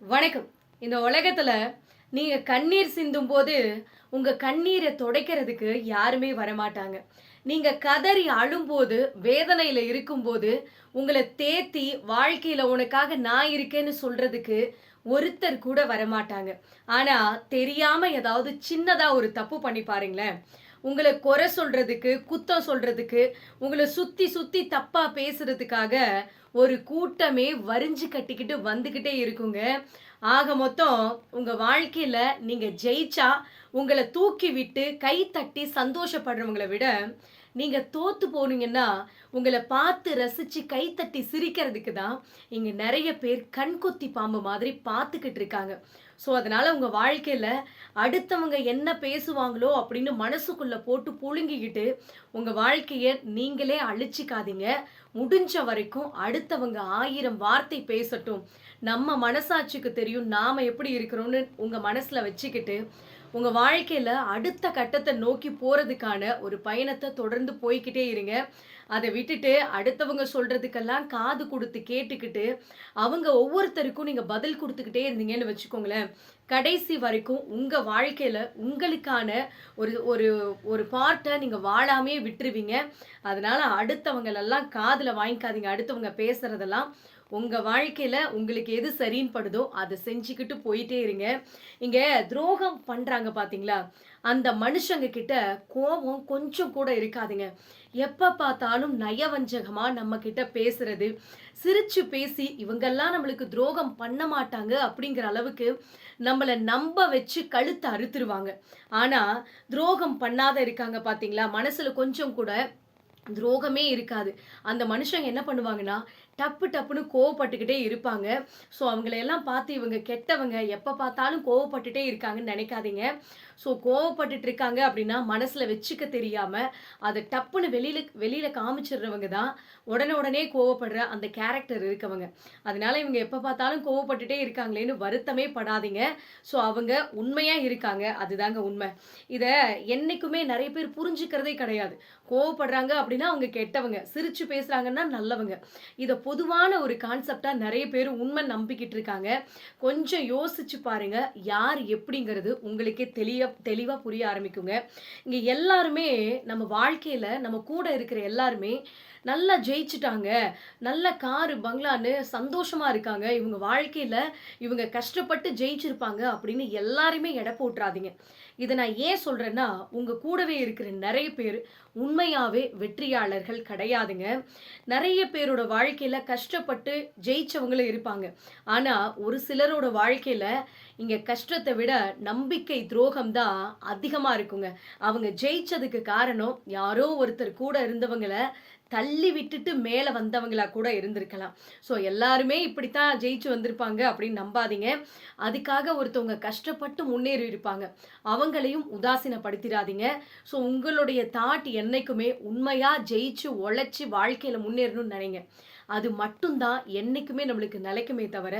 வணக்கம். இந்த உலகத்துல நீங்க கண்ணீர் சிந்தும் போது உங்க கண்ணீரை துடைக்கிறதுக்கு யாருமே வரமாட்டாங்க. நீங்க கதறி அழும்போது வேதனையில இருக்கும்போது உங்களை தேத்தி வாழ்க்கையில உனக்காக நான் இருக்கேன்னு சொல்றதுக்கு ஒருத்தர் கூட வரமாட்டாங்க. ஆனா தெரியாம ஏதாவது சின்னதா ஒரு தப்பு பண்ணி பாருங்களேன். உங்களை குறை சொல்றதுக்கு குத்தம் சொல்றதுக்கு உங்களை சுத்தி சுத்தி தப்பா பேசுறதுக்காக ஒரு கூட்டமே வரிஞ்சு கட்டிக்கிட்டு வந்துக்கிட்டே இருக்குங்க. ஆக மொத்தம் உங்க வாழ்க்கையில நீங்க ஜெயிச்சா உங்களை தூக்கி விட்டு கை தட்டி சந்தோஷப்படுறவங்களை விட நீங்க தோத்து போனீங்கன்னா உங்களை பார்த்து ரசிச்சு கை தட்டி சிரிக்கிறதுக்கு தான் இங்க நிறைய பேர் கண்கொத்தி பாம்பு மாதிரி பார்த்துக்கிட்டு இருக்காங்க. ஸோ அதனால உங்க வாழ்க்கையில அடுத்தவங்க என்ன பேசுவாங்களோ அப்படின்னு மனசுக்குள்ள போட்டு புழுங்கிக்கிட்டு உங்க வாழ்க்கைய நீங்களே அழிச்சிக்காதீங்க. முடிஞ்ச வரைக்கும் அடுத்தவங்க ஆயிரம் வார்த்தை பேசட்டும். நம்ம மனசாட்சிக்கு தெரியும் நாம எப்படி இருக்கிறோம்னு உங்க மனசுல வச்சுக்கிட்டு உங்கள் வாழ்க்கையில் அடுத்த கட்டத்தை நோக்கி போகிறதுக்கான ஒரு பயணத்தை தொடர்ந்து போய்கிட்டே இருங்க. அதை விட்டுட்டு அடுத்தவங்க சொல்கிறதுக்கெல்லாம் காது கொடுத்து கேட்டுக்கிட்டு அவங்க ஒவ்வொருத்தருக்கும் நீங்கள் பதில் கொடுத்துக்கிட்டே இருந்தீங்கன்னு வச்சுக்கோங்களேன். கடைசி வரைக்கும் உங்கள் வாழ்க்கையில் உங்களுக்கான ஒரு ஒரு ஒரு பார்ட்டை நீங்கள் வாழாமே விட்டுருவீங்க. அதனால் அடுத்தவங்களெல்லாம் காதில் வாங்கிக்காதீங்க. அடுத்தவங்க பேசுறதெல்லாம் உங்க வாழ்க்கையில உங்களுக்கு எது சரின்னு படுதோ அதை செஞ்சுக்கிட்டு போயிட்டே இருங்க. இங்க துரோகம் பண்றாங்க பாத்தீங்களா? அந்த மனுஷங்க கிட்ட கோபம் கொஞ்சம் கூட இருக்காதுங்க. எப்ப பார்த்தாலும் நயவஞ்சகமா நம்ம கிட்ட பேசுறது. சிரிச்சு பேசி இவங்கெல்லாம் நம்மளுக்கு துரோகம் பண்ண மாட்டாங்க அப்படிங்கிற அளவுக்கு நம்மளை நம்ப வச்சு கழுத்தை அறுத்துருவாங்க. ஆனா துரோகம் பண்ணாத இருக்காங்க பாத்தீங்களா? மனசுல கொஞ்சம் கூட துரோகமே இருக்காது. அந்த மனுஷங்க என்ன பண்ணுவாங்கன்னா டப்பு டப்புன்னு கோவப்பட்டுக்கிட்டே இருப்பாங்க. ஸோ அவங்களையெல்லாம் பார்த்து இவங்க கெட்டவங்க எப்போ பார்த்தாலும் கோவப்பட்டுட்டே இருக்காங்கன்னு நினைக்காதீங்க. ஸோ கோவப்பட்டுட்டு இருக்காங்க அப்படின்னா மனசில் வச்சுக்க தெரியாமல் அதை டப்புன்னு வெளியில் வெளியில் காமிச்சிடுறவங்க தான் உடனே உடனே கோவப்படுற அந்த கேரக்டர் இருக்கவங்க. அதனால இவங்க எப்போ பார்த்தாலும் கோவப்பட்டுட்டே இருக்காங்களேன்னு வருத்தமே படாதீங்க. ஸோ அவங்க உண்மையாக இருக்காங்க. அதுதாங்க உண்மை. இதை என்றைக்குமே நிறைய பேர் புரிஞ்சுக்கிறதே கிடையாது. கோவப்படுறாங்க அப்படின்னா அவங்க கெட்டவங்க. சிரித்து பேசுகிறாங்கன்னா நல்லவங்க. இதை பொதுவான ஒரு கான்செப்டாக நிறைய பேர் உண்மை நம்பிக்கிட்டு இருக்காங்க கொஞ்சம் யோசிச்சு பாருங்க யார் எப்படிங்கிறது உங்களுக்கே தெளிய தெளிவாக புரிய ஆரம்பிக்குங்க. இங்கே எல்லாருமே நம்ம வாழ்க்கையில நம்ம கூட இருக்கிற எல்லாருமே நல்லா ஜெயிச்சிட்டாங்க. நல்ல காரு பங்களான்னு சந்தோஷமாக இருக்காங்க. இவங்க வாழ்க்கையில் இவங்க கஷ்டப்பட்டு ஜெயிச்சிருப்பாங்க அப்படின்னு எல்லாருமே எடை போட்டுறாதீங்க. இதை நான் ஏன் சொல்கிறேன்னா உங்கள் கூடவே இருக்கிற நிறைய பேர் உண்மையாகவே வெற்றியாளர்கள் கிடையாதுங்க. நிறைய பேரோட வாழ்க்கையில் கஷ்டப்பட்டு ஜெயிச்சவங்களும் இருப்பாங்க. ஆனால் ஒரு சிலரோட வாழ்க்கையில் இங்கே கஷ்டத்தை விட நம்பிக்கை துரோகம் தான் அதிகமாக இருக்குங்க. அவங்க ஜெயிச்சதுக்கு காரணம் யாரோ ஒருத்தர் கூட இருந்தவங்கள தள்ளி விட்டுட்டு மேலே வந்தவங்களா கூட இருந்திருக்கலாம். ஸோ எல்லாருமே இப்படித்தான் ஜெயிச்சு வந்திருப்பாங்க அப்படின்னு நம்பாதீங்க. அதுக்காக ஒருத்தவங்க கஷ்டப்பட்டு முன்னேறி இருப்பாங்க. அவங்களையும் உதாசீனப்படுத்திடாதீங்க ஸோ உங்களுடைய தாட் என்னைக்குமே உண்மையாக ஜெயிச்சு உழைச்சி வாழ்க்கையில் முன்னேறணும்னு நினைங்க. அது மட்டும்தான் என்றைக்குமே நம்மளுக்கு நிலைக்குமே தவிர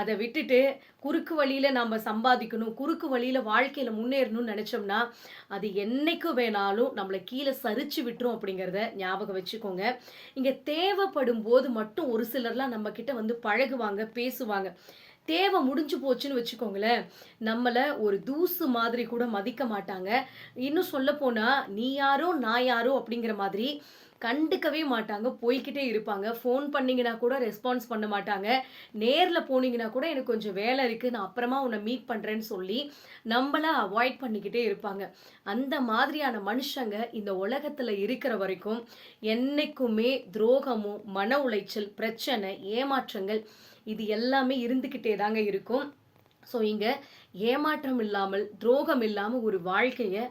அதை விட்டுட்டு குறுக்கு வழியில் நம்ம சம்பாதிக்கணும் குறுக்கு வழியில் வாழ்க்கையில் முன்னேறணும்னு நினச்சோம்னா அது என்றைக்கு வேணாலும் நம்மளை கீழே சரிச்சு விட்டுரும் அப்படிங்கிறத ஞாபகம் வச்சுக்கோங்க. இங்கே தேவைப்படும் போது மட்டும் ஒரு சிலர்லாம் நம்மக்கிட்ட வந்து பழகுவாங்க பேசுவாங்க. தேவை முடிஞ்சு போச்சுன்னு வச்சுக்கோங்களேன். நம்மளை ஒரு தூசு மாதிரி கூட மதிக்க மாட்டாங்க. இன்னும் சொல்ல போனால் நீ யாரோ நான் யாரோ அப்படிங்கிற மாதிரி கண்டுக்கவே மாட்டாங்க போய்கிட்டே இருப்பாங்க. ஃபோன் பண்ணிங்கன்னா கூட ரெஸ்பான்ஸ் பண்ண மாட்டாங்க. நேரில் போனீங்கன்னா கூட எனக்கு கொஞ்சம் வேலை இருக்குது நான் அப்புறமா உன்னை மீட் பண்ணுறேன்னு சொல்லி நம்மளை அவாய்ட் பண்ணிக்கிட்டே இருப்பாங்க. அந்த மாதிரியான மனுஷங்க இந்த உலகத்தில் இருக்கிற வரைக்கும் என்னைக்குமே துரோகமும் மன உளைச்சல் பிரச்சனை ஏமாற்றங்கள் இது எல்லாமே இருந்துக்கிட்டே தாங்க இருக்கும். ஸோ இங்கே ஏமாற்றம் இல்லாமல் துரோகம் இல்லாமல் ஒரு வாழ்க்கையை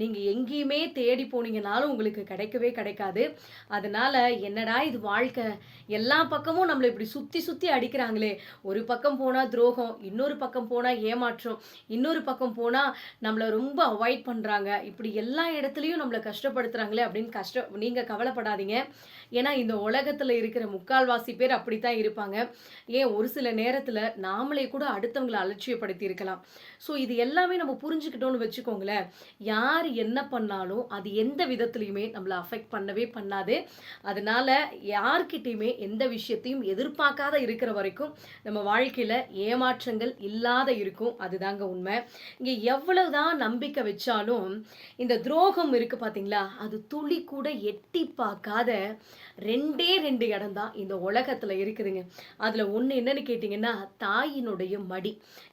நீங்கள் எங்கேயுமே தேடி போனீங்கனாலும் உங்களுக்கு கிடைக்கவே கிடைக்காது. அதனால் என்னடா இது வாழ்க்கை? எல்லா பக்கமும் நம்மளை இப்படி சுற்றி சுற்றி அடிக்கிறாங்களே. ஒரு பக்கம் போனால் துரோகம் இன்னொரு பக்கம் போனால் ஏமாற்றம் இன்னொரு பக்கம் போனால் நம்மளை ரொம்ப அவாய்ட் பண்ணுறாங்க இப்படி எல்லா இடத்துலையும் நம்மளை கஷ்டப்படுத்துகிறாங்களே அப்படின்னு கஷ்டம் நீங்கள் கவலைப்படாதீங்க. ஏன்னா இந்த உலகத்தில் இருக்கிற முக்கால்வாசி பேர் அப்படி தான் இருப்பாங்க. ஏன் ஒரு சில நேரத்தில் நாமளே கூட அடுத்தவங்களை அலட்சியப்படுத்தி இருக்கலாம் ஸோ இது எல்லாமே நம்ம புரிஞ்சுக்கிட்டோம்னு வச்சுக்கோங்களேன். யார் என்ன பண்ணாலும் அது எந்த விதத்துலையுமே நம்மளை அஃபெக்ட் பண்ணவே பண்ணாது. அதனால யார்கிட்டயுமே எந்த விஷயத்தையும் எதிர்பார்க்காத இருக்கிற வரைக்கும் நம்ம வாழ்க்கையில் ஏமாற்றங்கள் இல்லாத இருக்கும். அதுதாங்க உண்மை. இங்கே எவ்வளவுதான் நம்பிக்கை வச்சாலும் இந்த துரோகம் இருக்கு பார்த்தீங்களா அது துளி கூட எட்டி பார்க்காத ரெண்டே ரெண்டு இடம் தான் இந்த உலகத்தில் இருக்குதுங்க. அதில் ஒன்று என்னன்னு கேட்டிங்கன்னா தாயினுடைய மடி.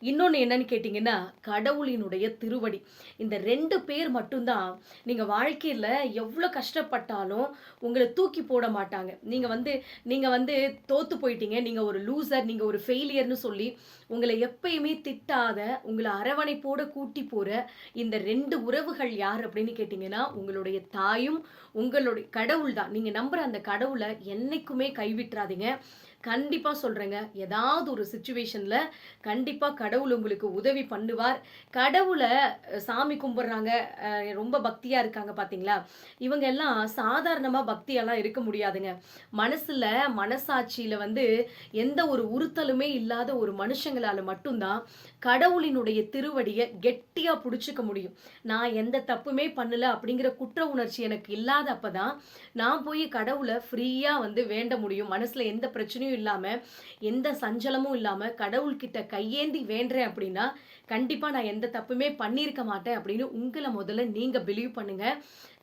இன்னொன்று என்னன்னு கேட்டிங்கன்னா கடவுளினுடைய திருவடி. இந்த ரெண்டு பேர் மட்டும்தான். நீங்கள் வாழ்க்கையில் எவ்வளோ கஷ்டப்பட்டாலும் உங்களை தூக்கி போட மாட்டாங்க. நீங்கள் வந்து நீங்கள் வந்து தோற்று போயிட்டீங்க. நீங்கள் ஒரு லூசர் நீங்கள் ஒரு ஃபெயிலியர்னு சொல்லி உங்களை எப்பயுமே திட்டாத உங்களை அரவணைப்போட கூட்டி போகிற இந்த ரெண்டு உறவுகள் யார் அப்படின்னு கேட்டிங்கன்னா உங்களுடைய தாயும் உங்களுடைய கடவுள் தான் நீங்கள் நம்புகிற அந்த கடவுளை என்னைக்குமே கைவிட்டுறாதீங்க. கண்டிப்பாக சொல்கிறேங்க ஏதாவது ஒரு சுச்சுவேஷனில் கண்டிப்பாக கடவுள் உங்களுக்கு உதவி பண்ணுவார். கடவுளை சாமி கும்பிட்றாங்க. ரொம்ப பக்தியாக இருக்காங்க பார்த்தீங்களா இவங்க எல்லாம் சாதாரணமாக பக்தியெல்லாம் இருக்க முடியாதுங்க. மனசில் மனசாட்சியில் வந்து எந்த ஒரு உறுத்தலுமே இல்லாத ஒரு மனுஷங்களால மட்டும்தான் கடவுளினுடைய திருவடியை கெட்டியாக பிடிச்சிக்க முடியும். நான் எந்த தப்புமே பண்ணல அப்படிங்கிற குற்ற உணர்ச்சி எனக்கு இல்லாத தான் நான் போய் கடவுளை ஃப்ரீயாக வந்து வேண்ட முடியும். மனசில் எந்த பிரச்சனையும் இல்லாமல் எந்த சஞ்சலமும் இல்லாமல் கடவுள்கிட்ட கையேந்தி வேண்டேன் அப்படின்னா கண்டிப்பாக நான் எந்த தப்புமே பண்ணியிருக்க மாட்டேன் அப்படின்னு உங்களை முதல்ல நீங்கள் பிலீவ் பண்ணுங்கள்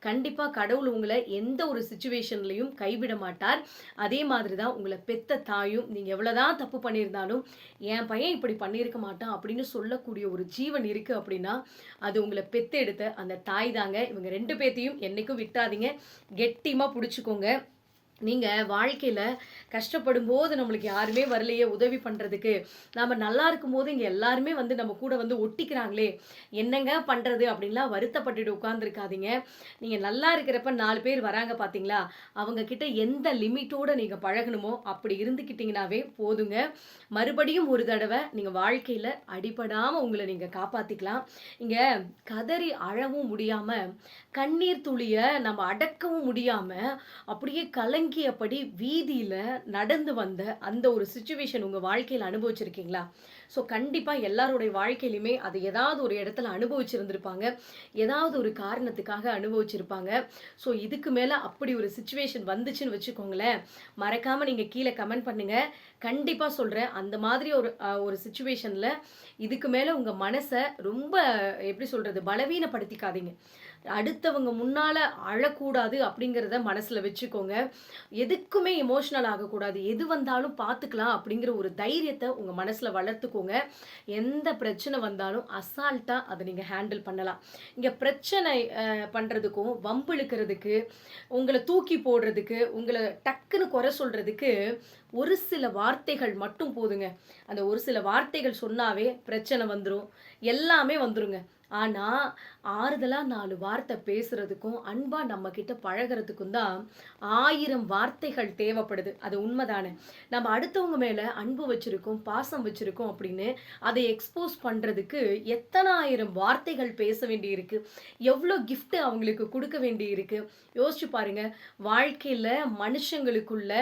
கண்டிப்பாக கடவுள் உங்களை எந்த ஒரு சுச்சுவேஷன்லையும் கைவிட மாட்டார். அதே மாதிரி தான் உங்களை பெத்த தாயும் நீங்கள் எவ்வளோதான் தப்பு பண்ணியிருந்தாலும் என் பையன் இப்படி பண்ணியிருக்க மாட்டான் அப்படின்னு சொல்லக்கூடிய ஒரு ஜீவன் இருக்குது அப்படின்னா அது உங்களை பெத்தெடுத்த அந்த தாய் தாங்க. இவங்க ரெண்டு பேர்த்தையும் என்னைக்கும் விட்டாதீங்க. கெட்டிமாக பிடிச்சிக்கோங்க. நீங்கள் வாழ்க்கையில் கஷ்டப்படும் போது நம்மளுக்கு யாருமே வரலையே உதவி பண்ணுறதுக்கு நாம் நல்லா இருக்கும்போது இங்கே எல்லாருமே வந்து நம்ம கூட வந்து ஒட்டிக்கிறாங்களே. என்னங்க பண்ணுறது அப்படின்லாம் வருத்தப்பட்டுட்டு உட்காந்துருக்காதீங்க நீங்கள் நல்லா இருக்கிறப்ப நாலு பேர் வராங்க பார்த்தீங்களா அவங்கக்கிட்ட எந்த லிமிட்டோடு நீங்கள் பழகணுமோ அப்படி இருந்துக்கிட்டிங்கனாவே போதுங்க. மறுபடியும் ஒரு தடவை நீங்கள் வாழ்க்கையில் அடிபடாமல் உங்களை நீங்கள் காப்பாற்றிக்கலாம் இங்கே கதறி அழவும் முடியாமல் கண்ணீர் துளியை நம்ம அடக்கவும் முடியாமல் அப்படியே கலங்கியபடி வீதியில் நடந்து வந்த அந்த ஒரு சுச்சுவேஷன் உங்கள் வாழ்க்கையில் அனுபவிச்சிருக்கீங்களா? ஸோ கண்டிப்பாக எல்லாருடைய வாழ்க்கையிலுமே அதை ஏதாவது ஒரு இடத்துல அனுபவிச்சிருந்திருப்பாங்க. ஏதாவது ஒரு காரணத்துக்காக அனுபவிச்சிருப்பாங்க. ஸோ இதுக்கு மேலே அப்படி ஒரு சுச்சுவேஷன் வந்துச்சுன்னு வச்சுக்கோங்களேன். மறக்காமல் நீங்கள் கீழே கமெண்ட் பண்ணுங்கள் கண்டிப்பாக சொல்கிறேன் அந்த மாதிரி ஒரு ஒரு சுச்சுவேஷனில் இதுக்கு மேலே உங்கள் மனசை ரொம்ப எப்படி சொல்கிறது பலவீனப்படுத்திக்காதீங்க. அடுத்தவங்க முன்னால் அழக்கூடாது அப்படிங்கிறத மனசில் வச்சுக்கோங்க. எதுக்குமே எமோஷ்னல் ஆகக்கூடாது. எது வந்தாலும் பார்த்துக்கலாம் அப்படிங்கிற ஒரு தைரியத்தை உங்கள் மனசில் வளர்த்துக்கோங்க. எந்த பிரச்சனை வந்தாலும் அசால்ட்டாக அதை நீங்கள் ஹேண்டில் பண்ணலாம். இங்கே பிரச்சனை பண்ணுறதுக்கும் பண்ணுறதுக்கும் வம்பிழுக்கிறதுக்கு உங்களை தூக்கி போடுறதுக்கு உங்களை டக்குன்னு குறை சொல்கிறதுக்கு ஒரு சில வார்த்தைகள் மட்டும் போதுங்க. அந்த ஒரு சில வார்த்தைகள் சொன்னாவே பிரச்சனை வந்துடும் எல்லாமே வந்துருங்க. ஆனால் ஆறுதலாக நாலு வார்த்தை பேசுகிறதுக்கும் அன்பாக நம்ம கிட்ட பழகிறதுக்கும் தான் ஆயிரம் வார்த்தைகள் தேவைப்படுது. அது உண்மைதானே? நம்ம அடுத்தவங்க மேலே அன்பு வச்சிருக்கோம் பாசம் வச்சிருக்கோம் அப்படின்னு அதை எக்ஸ்போஸ் பண்ணுறதுக்கு எத்தனாயிரம் வார்த்தைகள் பேச வேண்டியிருக்கு? எவ்வளோ கிஃப்ட்டு அவங்களுக்கு கொடுக்க வேண்டியிருக்கு? யோசிச்சு பாருங்க. வாழ்க்கையில் மனுஷங்களுக்குள்ள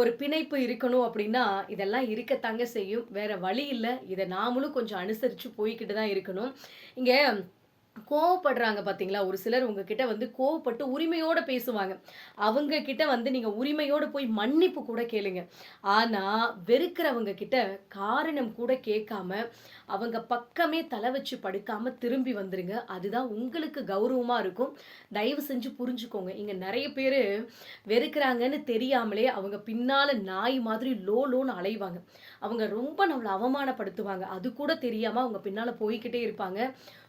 ஒரு பிணைப்பு இருக்கணும் அப்படின்னா இதெல்லாம் இருக்கத்தாங்க செய்யும். வேற வழி இல்லை. இதை நாமளும் கொஞ்சம் அனுசரித்து போய்கிட்டு தான் இருக்கணும். இங்கே கோவப்படுறாங்க பார்த்தீங்களா ஒரு சிலர் உங்ககிட்ட வந்து கோவப்பட்டு உரிமையோடு பேசுவாங்க. அவங்க கிட்ட வந்து நீங்கள் உரிமையோடு போய் மன்னிப்பு கூட கேளுங்க. ஆனால் வெறுக்கிறவங்க கிட்ட காரணம் கூட கேட்காம அவங்க பக்கமே தலை வச்சு படுக்காமல் திரும்பி வந்துருங்க. அதுதான் உங்களுக்கு கௌரவமாக இருக்கும். தயவு செஞ்சு புரிஞ்சுக்கோங்க. இங்கே நிறைய பேர் வெறுக்கிறாங்கன்னு தெரியாமலே அவங்க பின்னால நாய் மாதிரி லோ லோன்னு அலைவாங்க. அவங்க ரொம்ப நம்மளை அவமானப்படுத்துவாங்க. அது கூட தெரியாமல் அவங்க பின்னால் போய்க்கிட்டே இருப்பாங்க.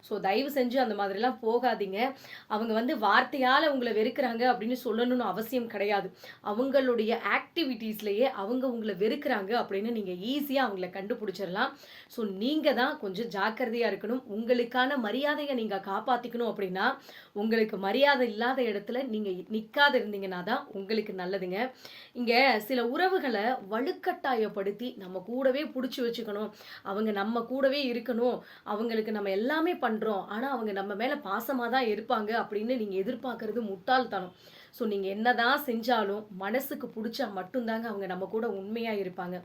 ஸோ தயவு செஞ்சு அந்த மாதிரிலாம் போகாதீங்க. அவங்க வந்து வார்த்தையால் உங்களை வெறுக்கிறாங்க அப்படின்னு சொல்லணும்னு அவசியம் கிடையாது. அவங்களுடைய ஆக்டிவிட்டீஸ்லேயே அவங்க உங்களை வெறுக்கிறாங்க அப்படின்னு நீங்கள் ஈஸியாக அவங்கள கண்டுபிடிச்சிடலாம். ஸோ நீங்கள் தான் கொஞ்சம் ஜாக்கிரதையாக இருக்கணும். உங்களுக்கான மரியாதையை நீங்கள் காப்பாற்றிக்கணும் அப்படின்னா உங்களுக்கு மரியாதை இல்லாத இடத்துல நீங்கள் நிற்காத இருந்தீங்கன்னா தான் உங்களுக்கு நல்லதுங்க. இங்கே சில உறவுகளை வலுக்கட்டாயப்படுத்தி நம்ம கூடவே பிடிச்சி வச்சுக்கணும். அவங்க நம்ம கூடவே இருக்கணும். அவங்களுக்கு நம்ம எல்லாமே பண்ணுறோம் ஆனால் அவங்க நம்ம மேலே பாசமாக தான் இருப்பாங்க அப்படின்னு நீங்கள் எதிர்பார்க்கறது முட்டாள்தனம். ஸோ நீங்கள் என்ன தான் செஞ்சாலும் மனசுக்கு பிடிச்சா மட்டும்தாங்க அவங்க நம்ம கூட உண்மையாக இருப்பாங்க.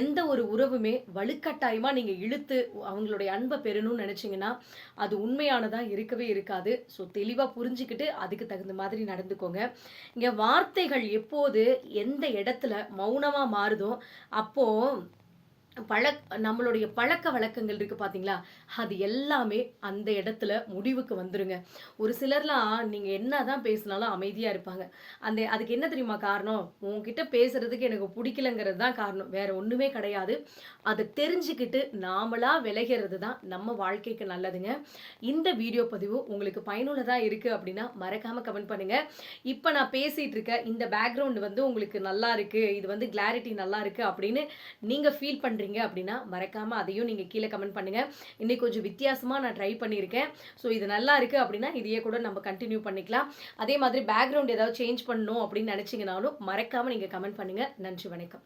எந்த ஒரு உறவுமே வலுக்கட்டாயமாக நீங்கள் இழுத்து அவங்களுடைய அன்பை பெறணும்னு நினச்சிங்கன்னா அது உண்மையானதாக இருக்கவே இருக்காது. ஸோ தெளிவாக புரிஞ்சுக்கிட்டு அதுக்கு தகுந்த மாதிரி நடந்துக்கோங்க. இங்கே வார்த்தைகள் எப்போது எந்த இடத்துல மௌனமாக மாறுதோ அப்போது பழக் நம்மளுடைய பழக்க வழக்கங்கள் இருக்குது பார்த்தீங்களா அது எல்லாமே அந்த இடத்துல முடிவுக்கு வந்துருங்க. ஒரு சிலர்லாம் நீங்கள் என்ன தான் பேசினாலும் அமைதியாக இருப்பாங்க. அந்த அதுக்கு என்ன தெரியுமா காரணம்? உங்ககிட்ட பேசுகிறதுக்கு எனக்கு பிடிக்கலங்கிறது தான் காரணம். வேற ஒன்றுமே கிடையாது. அதை தெரிஞ்சுக்கிட்டு நாமளாக விளைகிறது தான் நம்ம வாழ்க்கைக்கு நல்லதுங்க. இந்த வீடியோ பதிவு உங்களுக்கு பயனுள்ளதாக இருக்குது அப்படின்னா மறக்காமல் கமெண்ட் பண்ணுங்கள் இப்போ நான் பேசிகிட்டு இருக்க இந்த பேக்ரவுண்ட் வந்து உங்களுக்கு நல்லா இருக்குது இது வந்து கிளாரிட்டி நல்லா இருக்குது அப்படின்னு நீங்கள் ஃபீல் பண்ணுறீங்க அப்படின்னா மறக்காமல் அதையும் நீங்கள் கீழே கமெண்ட் பண்ணுங்கள் இன்னைக்கு கொஞ்சம் வித்தியாசமாக நான் ட்ரை பண்ணியிருக்கேன். ஸோ இது நல்லா இருக்குது அப்படின்னா இதையே கூட நம்ம கண்டினியூ பண்ணிக்கலாம். அதே மாதிரி பேக்ரவுண்ட் ஏதாவது சேஞ்ச் பண்ணணும் அப்படின்னு நினச்சிங்கனாலும் மறக்காமல் நீங்கள் கமெண்ட் பண்ணுங்கள் நன்றி வணக்கம்.